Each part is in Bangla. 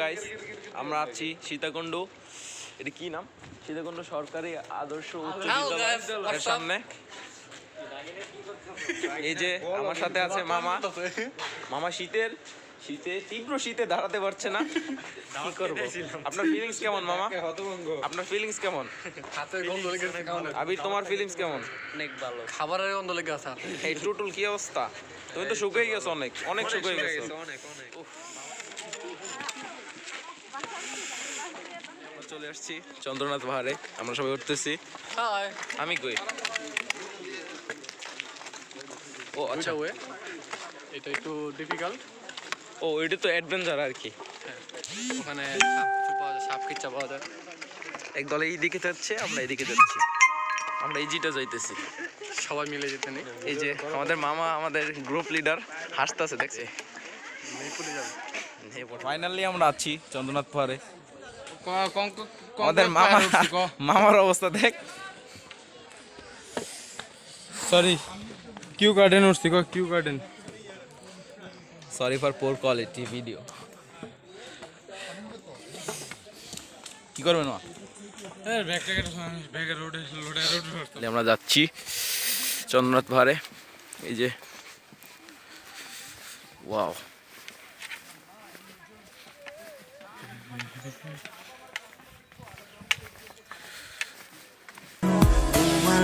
গাইস আমরা আছি সীতাকুণ্ড। এটা কি নাম? সীতাকুণ্ড সরকারি আদর্শ উচ্চ বিদ্যালয়ের সামনে। এই যে আমার সাথে আছে মামা। মামা শীতের শীতে তীব্র শীতে দাঁড়াতে পারছে না। কি করব? আপনার ফিলিংস কেমন মামা? আপনার ফিলিংস কেমন? হাতের গন্ধ লেগে গেছে কেমন? আবির তোমার ফিলিংস কেমন? খাবারের গন্ধ লেগে আছে এই টুটুল কি অবস্থা? তুমি তো শুকিয়ে গেছো অনেক অনেক শুকিয়ে গেছো। আমরা চলে আসছি। চন্দ্রনাথ পাহাড়ে আমরা সবাই উঠতেছি। আমি কই? ও আচ্ছা। ওয়ে এটা একটু ডিফিকাল্ট ও এটা তো অ্যাডভেঞ্চার আর কি। ওখানে সাপ কিচ্ছা পাওয়া যায়। এক দলে এই দিকে যাচ্ছে আমরা এইদিকে যাচ্ছি। আমরা এই জিটা যাইতেছি। সবাই মিলে যেতে নেই। এই যে আমাদের মামা আমাদের গ্রুপ লিডার হাসতেছে দেখছে? ফাইনালি আমরা আছি চন্দ্রনাথ পাহাড়ে। আমাদের মামা মামার অবস্থা দেখ। সরি কিউ গার্ডেন উঠছি Q garden sorry for poor quality video কি রোড তাহলে আমরা যাচ্ছি চন্দ্রনাথ পাহাড়ে। এই যে ওয়াও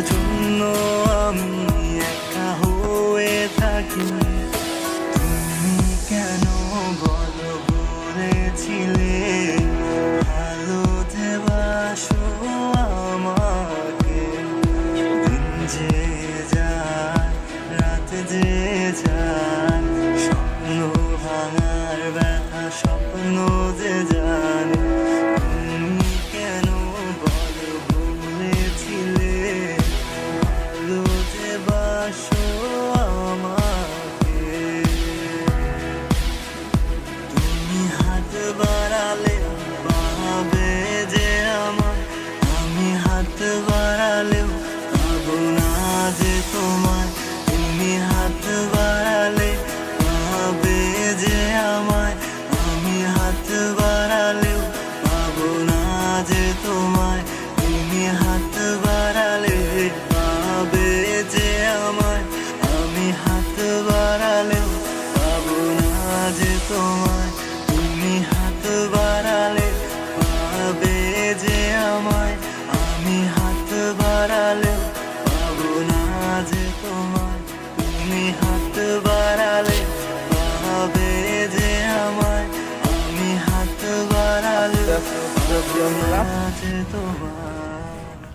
জন্য আমি একা হয়ে থাকি। তুমি কেন বলো বলেছিলে? ভালো যে বাসো আমাকে। দিন যে যায়, রাত যে যায়, স্বপ্ন ভাঙার ব্যথা, স্বপ্ন যে জানে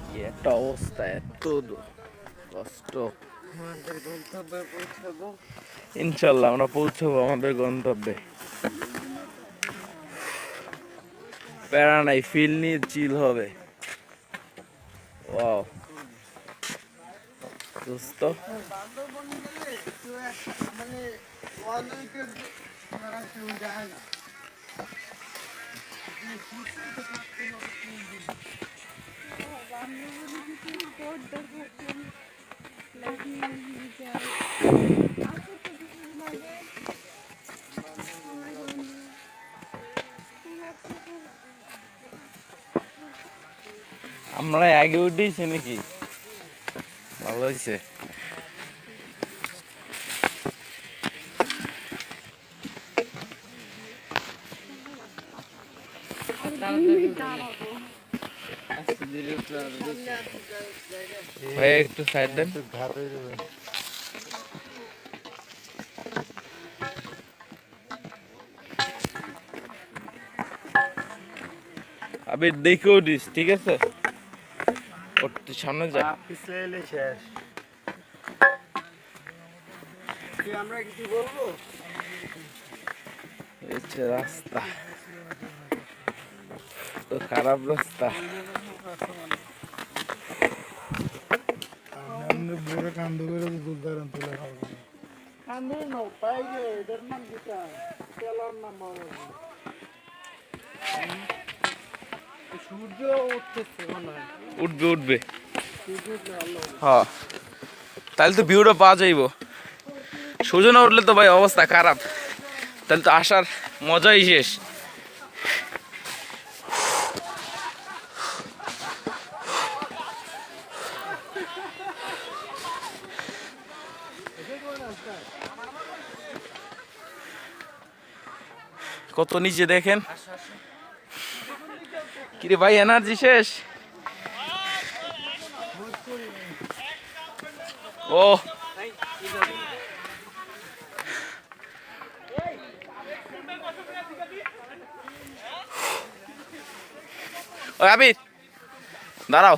কি একটা অবস্থা, এত কষ্ট। ইনশাল্লাহ আমরা পৌঁছবো আমাদের গন্তব্যে। প্যারা নাই ফিল নিয়ে চিল হবে। ওয়াও দোস্ত। আমরা আগে উঠেছি নাকি? ভালো হয়েছে ভাই একটু সাইড দেন। আবে দেখে উঠিস, ঠিক আছে? সামনে যা। আমরা কিছু বলব রাস্তা। তো খারাপ রাস্তা। সূর্য উঠবে উঠবে। হ্যাঁ। তাহলে তো ভিউটা পাওয়া যাইব। সূর্য না উঠলে তো ভাই অবস্থা খারাপ। তাহলে তো আসার মজাই শেষ। কত নিচে দেখেন? কিরে ভাই এনার্জি শেষ? ও। আবির দাঁড়াও।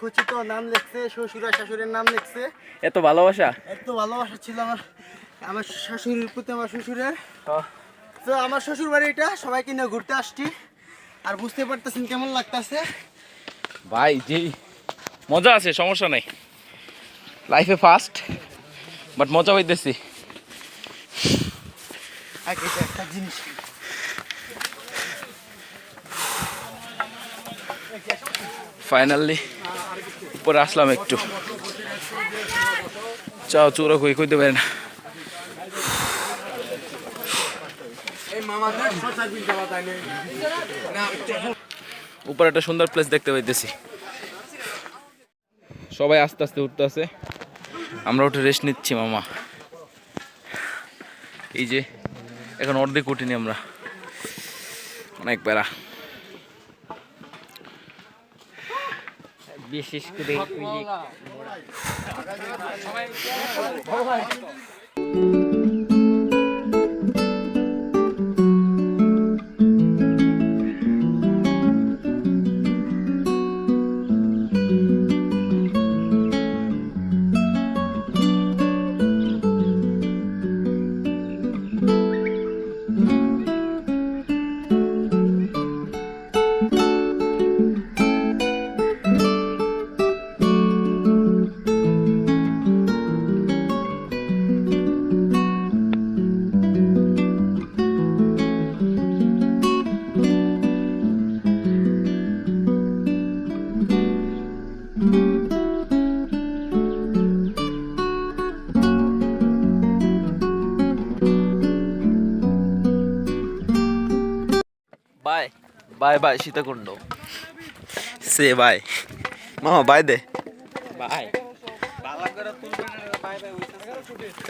খচিত নাম লিখছে শ্বশুর আর শাশুড়ের নাম লিখছে। এত ভালোবাসা? এত ভালোবাসা ছিল আমার আমার শাশুড়ির প্রতি আমার শ্বশুরের। তো আমার শ্বশুর বাড়ি এটা সবাইকে নিয়ে ঘুরতে আসছি। আর বুঝতে পারতেছেন কেমন লাগতেছে? ভাই যে মজা আছে সমস্যা নেই। লাইফে ফার্স্ট বাট মজা পাইতেছি। একটা জিনিস। ফাইনালি উপরে আসলাম একটু। চাও চোরা কই কইতে পারে না উপরে একটা সুন্দর প্লেস দেখতে পাইতেছি। সবাই আস্তে আস্তে উঠতে আছে আমরা উঠে রেস্ট নিচ্ছি মামা। এই যে এখন অর্ধেক উঠিনি আমরা। অনেক বেড়া। বিশেষ করে বাই বাই বাই সীতাকুণ্ড সে বাই মামা বাই দে। বাই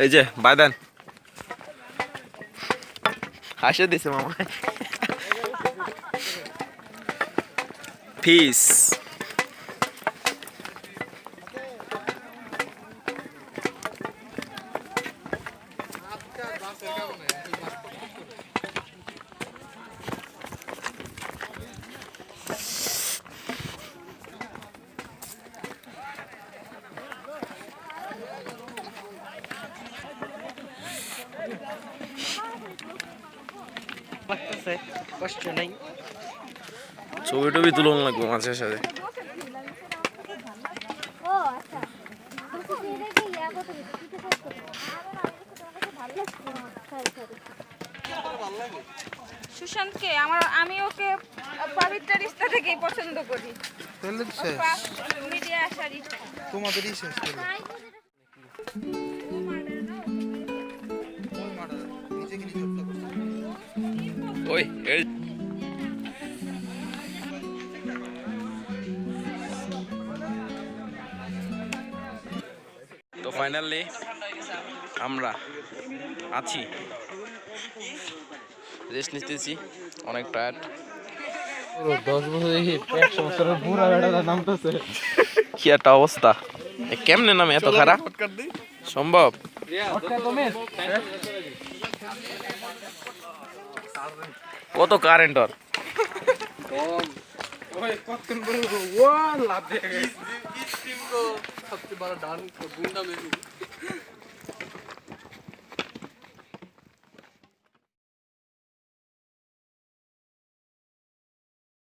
এই যে বাই দেন। হাসে দিছে মামা। পিস লাগতেছে কষ্ট নাই। ছবি টবি তুলন লাগবে মাঝে সাথে ও আচ্ছা। সুশান্তকে আমার আমি ওকে পবিত্র রিস্তা থেকেই পছন্দ করি। মিডিয়া আসার ইচ্ছা তাই ওই তো ফাইনালি আমরা আছি। রেস্ট নিতেছি অনেক টায়ার্ড দশ বছর দেখি বুড়া বেড়াটা নামতেছে। কি একটা অবস্থা। কেমনে নামে এত খারাপ? সম্ভব? কত কারেন্ট ওর? সবচেয়ে বড় ডান গুন্ডা মেরু